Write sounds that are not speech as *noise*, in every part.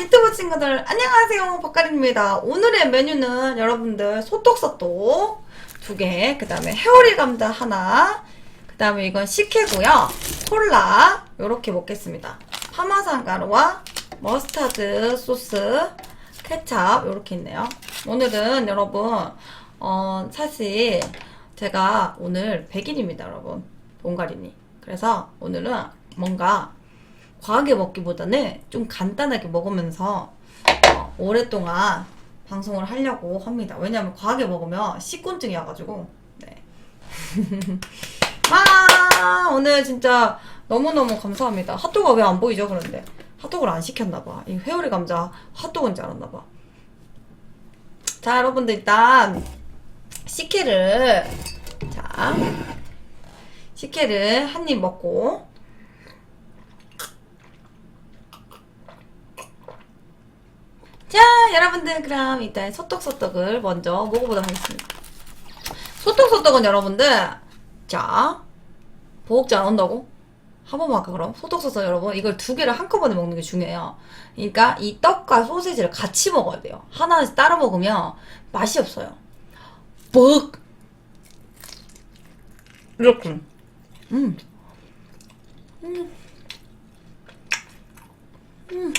유튜브 친구들 안녕하세요. 박가린입니다. 오늘의 메뉴는 여러분들 소떡소떡 두개 그 다음에 해오리 감자 하나 그 다음에 이건 식혜고요. 콜라 요렇게 먹겠습니다. 파마산 가루와 머스타드 소스 케찹 요렇게 있네요. 오늘은 여러분 어 사실 제가 오늘 100일입니다 여러분. 봉가리니. 그래서 오늘은 뭔가 과하게 먹기보다는 좀 간단하게 먹으면서 어, 오랫동안 방송을 하려고 합니다. 왜냐면 과하게 먹으면 식곤증이 와가지고. 네. *laughs* 아 오늘 진짜 너무너무 감사합니다. 핫도그가 왜 안 보이죠? 그런데 핫도그를 안 시켰나봐. 이 회오리 감자 핫도그인 줄 알았나봐. 자 여러분들 일단 식혜를 자 식혜를 한 입 먹고 자, 여러분들 그럼 일단 소떡소떡을 먼저 먹어보도록 하겠습니다. 소떡소떡은 여러분들 자, 보호자 안 온다고? 한 번만 할까 그럼? 소떡소떡 여러분 이걸 두 개를 한꺼번에 먹는 게 중요해요. 그러니까 이 떡과 소시지를 같이 먹어야 돼요. 하나씩 따로 먹으면 맛이 없어요. 먹 이렇게 음. 음. 음.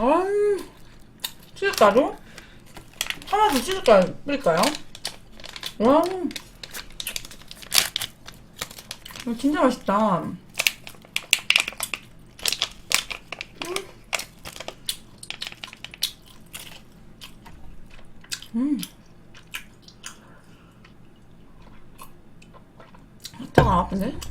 음, 치즈가루? 하나 더 치즈가루 뿌릴까요? 와, 이거 진짜 맛있다. 음. 잠깐 아픈데?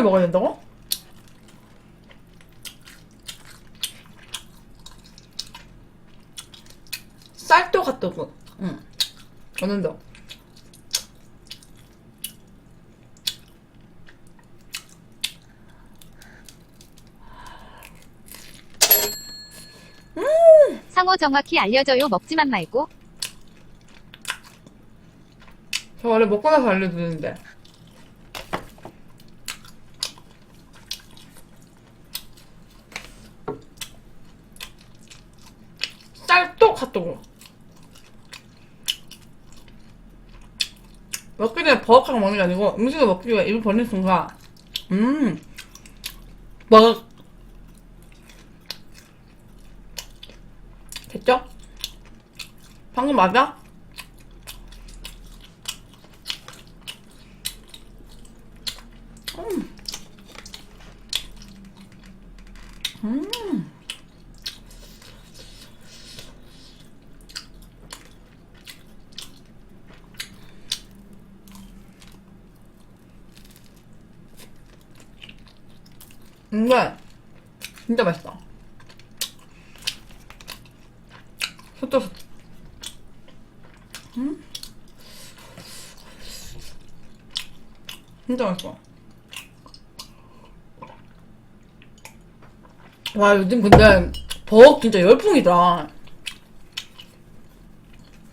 회오리 먹어야 된다고? 쌀떡 핫도그. 응. 어느 더? 상호 정확히 알려줘요. 먹지만 말고. 저 원래 먹고 나서 알려주는데. 쌀떡 핫도그. 먹기 전에 버벅하고 먹는 게 아니고 음식을 먹기 위해 입을 벌린 순간 음먹 됐죠? 방금 맞아? 음. 이게 진짜. 소떡 소떡. 음? 진짜 맛있어. 와 요즘 근데 버거 진짜 열풍이다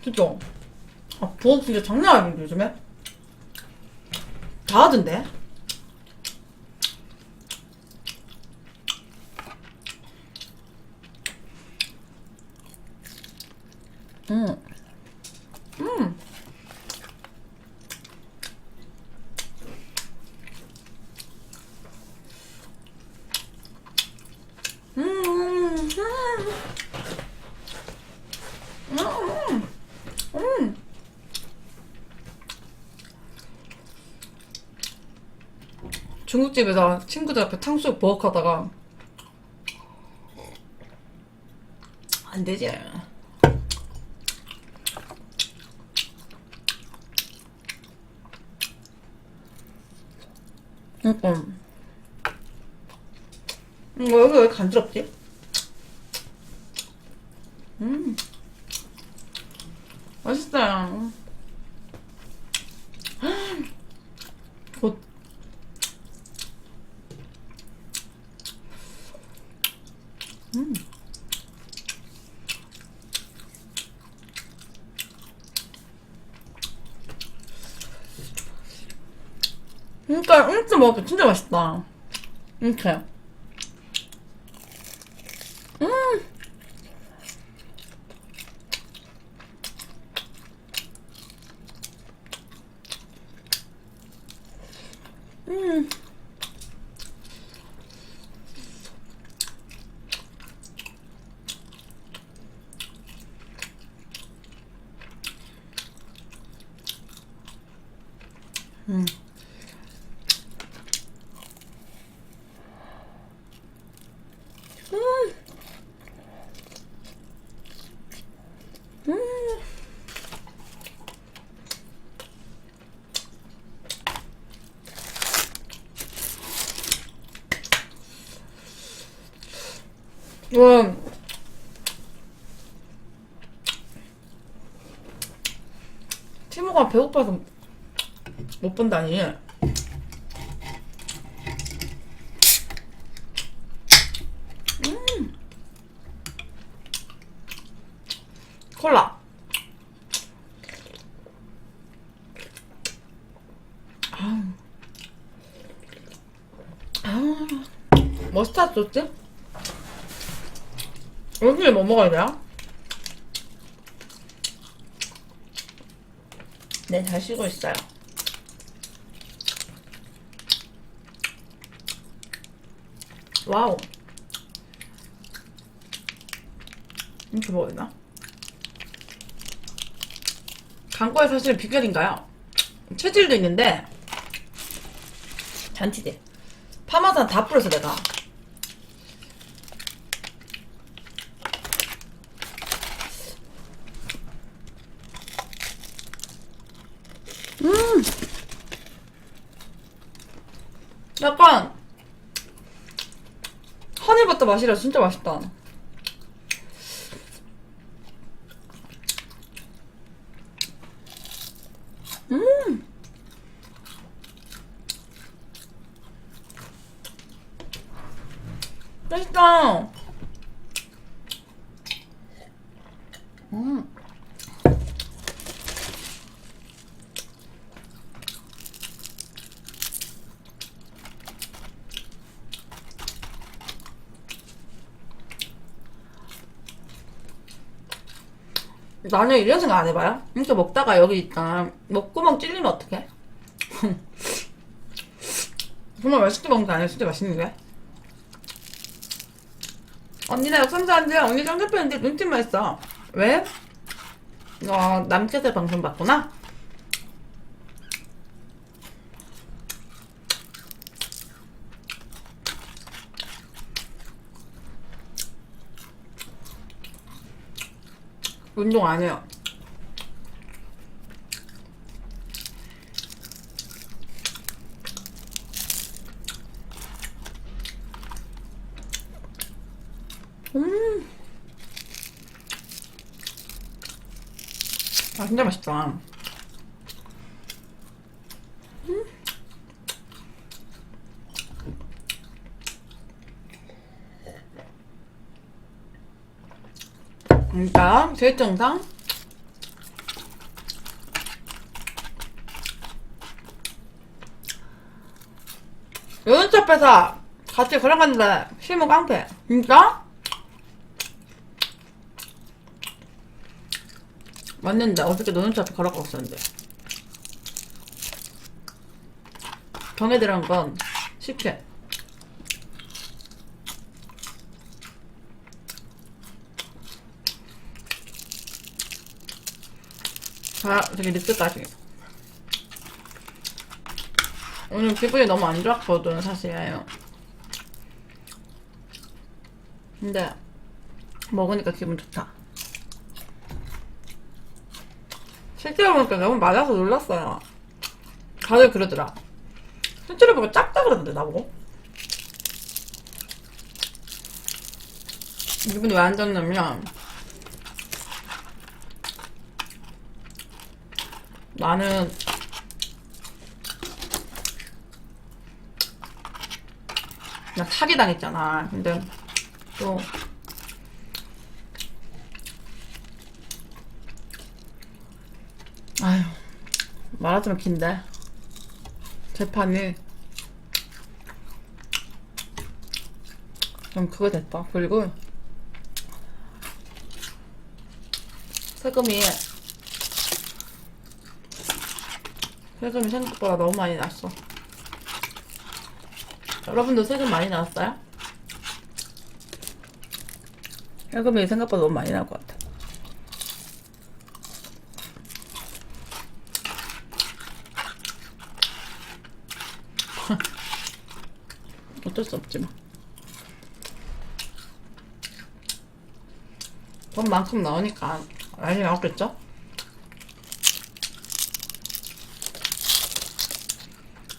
진짜 아 버거 진짜 장난 아닌데 요즘에 다 하던데 음. 음. 중국집에서 친구들 앞에 탕수육 버벅하다가 안 되지. 음. 이거 여기 왜 간지럽지? 음. 맛있어요. 곧. 음. 그러니까 이렇게 먹기 진짜 맛있다. 이렇게. 음. 음. 음. 음. 음. 와. 티모가 배고파서 못 본다니. 음. 콜라. 아. 아. 머스타드 소스? 여기에 뭐 먹어야 돼요? 네, 잘 쉬고 있어요. 와우. 이렇게 먹어야 되나? 강과의 사실 비결인가요? 체질도 있는데 잔치대 파마산 다 뿌려서 내가 음 약간 허니버터 맛이라 진짜 맛있다. 음! 맛있다 음 나는 이런 생각 안 해봐요? 이렇게 먹다가 여기 있다 먹구멍 찔리면 어떡해? *laughs* 정말 맛있게 먹는 거 아니야? 진짜 맛있는 거야? 언니나 역삼사한데 언니 쌍꺼풀인데 눈치만 있어 왜? 너 남캐슬 방송 봤구나? 운동 안 해요. 음. 아, 진짜 맛있다. 음. 데이트 영상. 여운치 앞에서 같이 걸어갔는데 실무 깡패. 진짜? 맞는데 어저께 노는치 앞에 걸어가고 있었는데. 경에 들어간 건 식혜 자, 되게 늦게까지. 오늘 기분이 너무 안 좋았거든, 사실. 근데, 먹으니까 기분 좋다. 실제로 보니까 너무 맞아서 놀랐어요. 다들 그러더라. 실제로 보니까 작다 그러던데, 나보고. 기분이 왜 안 좋냐면, 나는 나 사기 당했잖아. 근데 또 아휴 말하자면 긴데 재판이 좀 그거 됐다. 그리고 세금이 세금이 생각보다 너무 많이 났어. 여러분도 세금 많이 나왔어요? 세금이 생각보다 너무 많이 나올 것 같아. *laughs* 어쩔 수 없지 뭐. 돈만큼 나오니까 많이 나왔겠죠?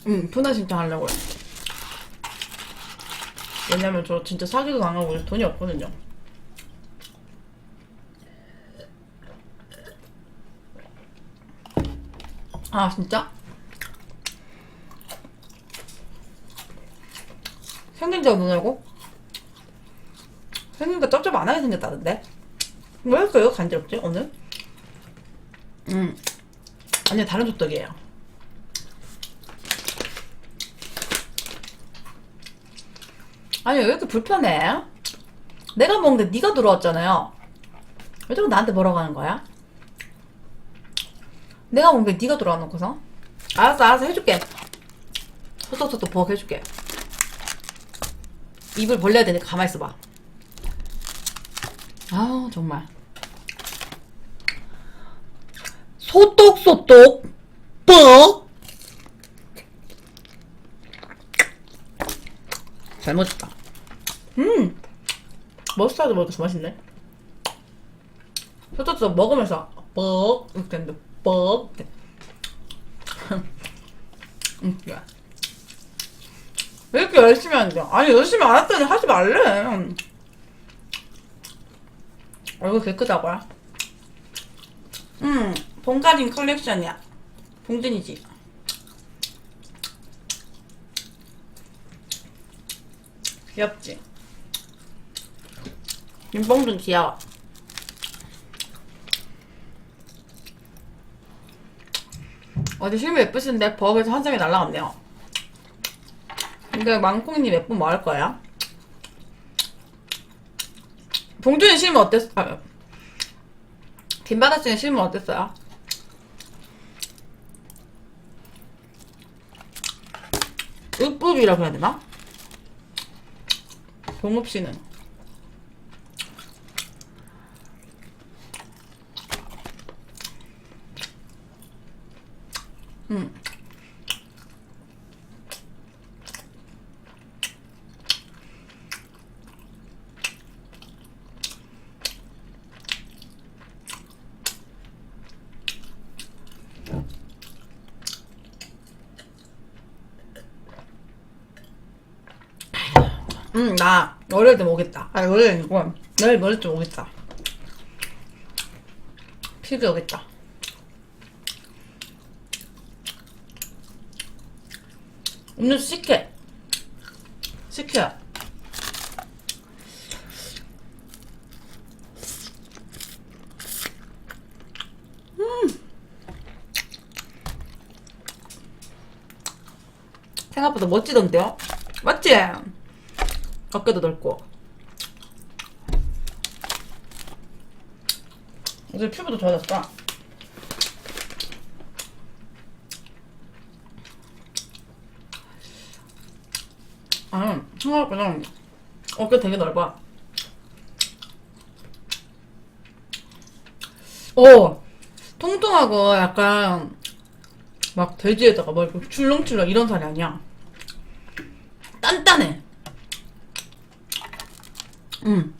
응, 푸나 신청 하려고 해. 왜냐면 저 진짜 사기도 당하고 돈이 없거든요. 아, 진짜? 생긴 지가 누나고? 생긴가 쩝쩝 안 하게 생겼다던데? 왜 이렇게 간지럽지, 오늘? 음. 아니, 다른 조떡이에요. 아니, 왜 이렇게 불편해? 내가 먹는데 네가 들어왔잖아요. 왜 자꾸 나한테 뭐라고 하는 거야? 내가 먹는데 네가 들어와 놓고서? 알았어, 알았어, 해줄게. 소떡소떡 부엌 해줄게. 입을 벌려야 되니까 가만히 있어봐. 아우, 정말. 소떡소떡, 뻑! 잘 먹었다. 음! 머스타드 먹어서 맛있네. 소떡소떡 먹으면서, 뻑! 이렇게 했는데, 뻑! 이렇게. *laughs* 음. 왜 이렇게 열심히 하는데? 아니, 열심히 안 했더니 하지 말래. 얼굴 깨끗하고요. 음, 봉가린 컬렉션이야. 봉준이지. 귀엽지? 김봉준 귀여워. 어제 실물 예쁘신데 버거에서 한 점이 날라갔네요. 근데 망콩님 예쁜 뭐 할 거야? 봉준이 실물 어땠어? 아, 김바다 씨는 실물 어땠어요? 읍읍이라고 해야 되나? 동읍 씨는 음. 응, 나 월요일 때 오겠다. 아니, 월요일 아니고, 내일 좀 오겠다. 필기 오겠다. 음료수 시켜. 시켜. 음. 생각보다 멋지던데요? 맞지? 어깨도 넓고. 이제 피부도 좋아졌어. 아, 생각보다 어깨 되게 넓어. 어, 통통하고 약간 막 돼지에다가 뭐 출렁출렁 이런 살이 아니야. 단단해. 음.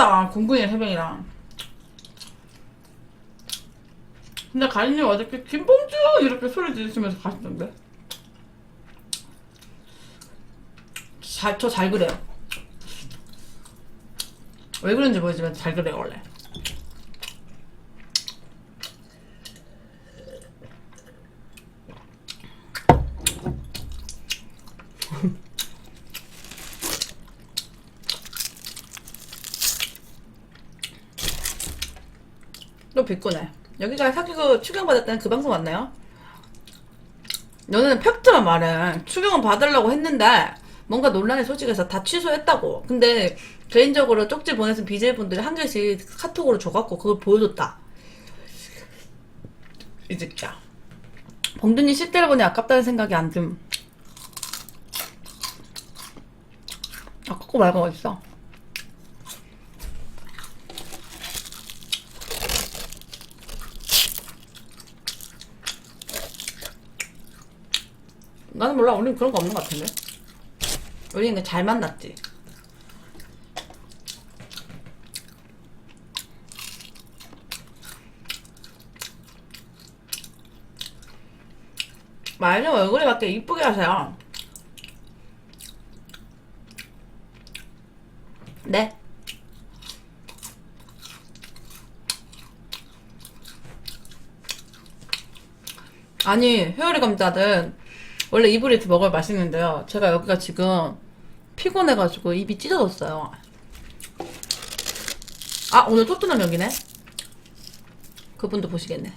해병이랑 공군이 해병이랑. 근데 가인님 어저께 김봉주 이렇게 소리 지르시면서 가시던데? 잘, 저 잘 그래요. 왜 그런지 모르지만 잘 그래요 원래 또 비꼬네. 여기가 사귀고 추경 받았다는 그 방송 맞나요? 너는 팩트만 말해. 추경은 받으려고 했는데 뭔가 논란의 소식에서 다 취소했다고. 근데 개인적으로 쪽지 보내신 BJ분들이 한 개씩 카톡으로 줘갖고 그걸 보여줬다. 이 새끼야. 범준이 실대를 보니 아깝다는 생각이 안 좀. 아깝고 말고 어딨어? 몰라. 우린 그런 거 없는 것 같은데. 그냥 잘 만났지. 말좀 얼굴에 맞게 이쁘게 하세요. 네. 아니, 회오리 감자는 원래 이브리트 먹어야 맛있는데요. 제가 여기가 지금 피곤해가지고 입이 찢어졌어요. 아, 오늘 토트넘 여기네? 그분도 보시겠네.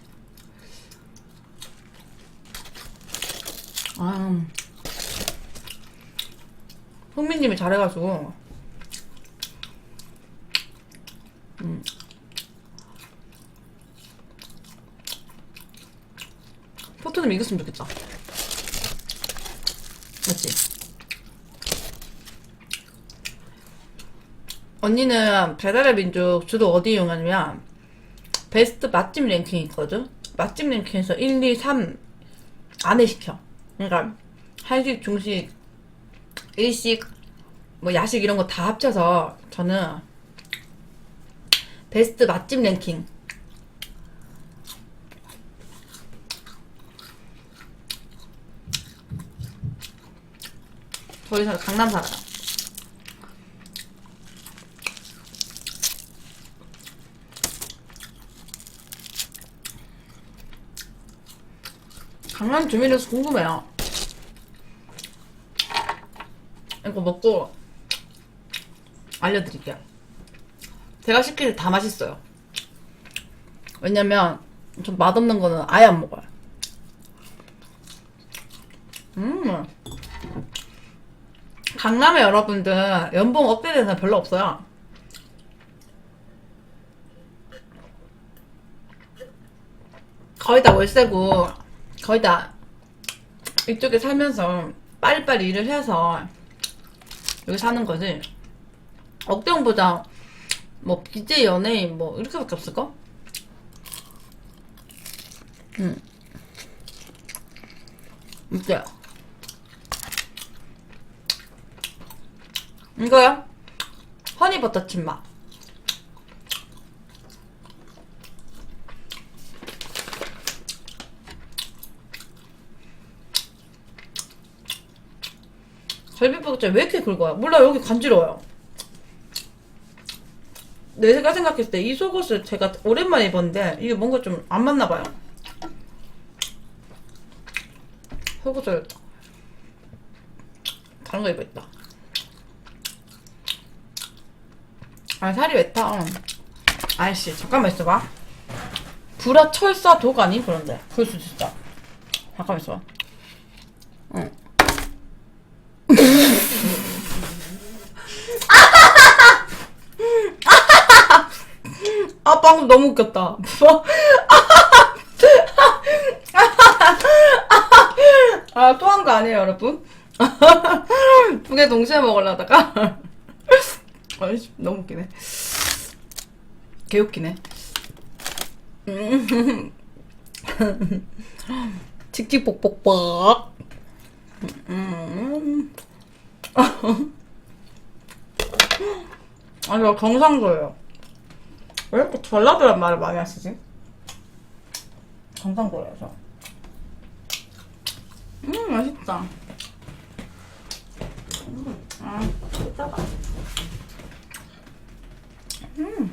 아, 흥민님이 잘해가지고. 음. 토트넘 이겼으면 좋겠다. 맞지? 언니는 배달의 민족 주로 어디 이용하냐면 베스트 맛집 랭킹이 있거든? 맛집 랭킹에서 1, 2, 3 안에 시켜. 그러니까 한식, 중식, 일식, 뭐 야식 이런 거 다 합쳐서 저는 베스트 맛집 랭킹 사 강남 살아요. 강남 주민이라서 궁금해요. 이거 먹고 알려드릴게요. 제가 시킬 때 다 맛있어요. 왜냐면 좀 맛없는 거는 아예 안 먹어요. 음. 강남에 여러분들 연봉 업데이트는 별로 없어요. 거의 다 월세고 거의 다 이쪽에 살면서 빨리빨리 일을 해서 여기 사는 거지. 억대형보다 뭐 BJ 연예인 뭐 이렇게밖에 없을까? 응. 이제 이거요? 허니버터 칩맛. 갈비뼈가 왜 이렇게 굵어요? 몰라 여기 간지러워요. 내가 생각했을 때 이 속옷을 제가 오랜만에 입었는데 이게 뭔가 좀 안 맞나 봐요. 속옷을 다른 거 입었다. 아 살이 왜 타? 아이씨 잠깐만 있어봐. 불화 철사 독 아니 그런데 그럴 수도 있어. 잠깐만 있어봐. 응. 아 방금 너무 웃겼다. 아 또 한 거 아니에요 여러분? 두 개 동시에 먹으려다가 아이씨 너무 웃기네. 개 웃기네. 음. *laughs* 칙칙폭폭폭. 음. 아, 저 경상도예요. 왜 이렇게 전라도란 말을 많이 하시지? 경상도에서. 음, 맛있다. 음, 아, 맛있다. Mm.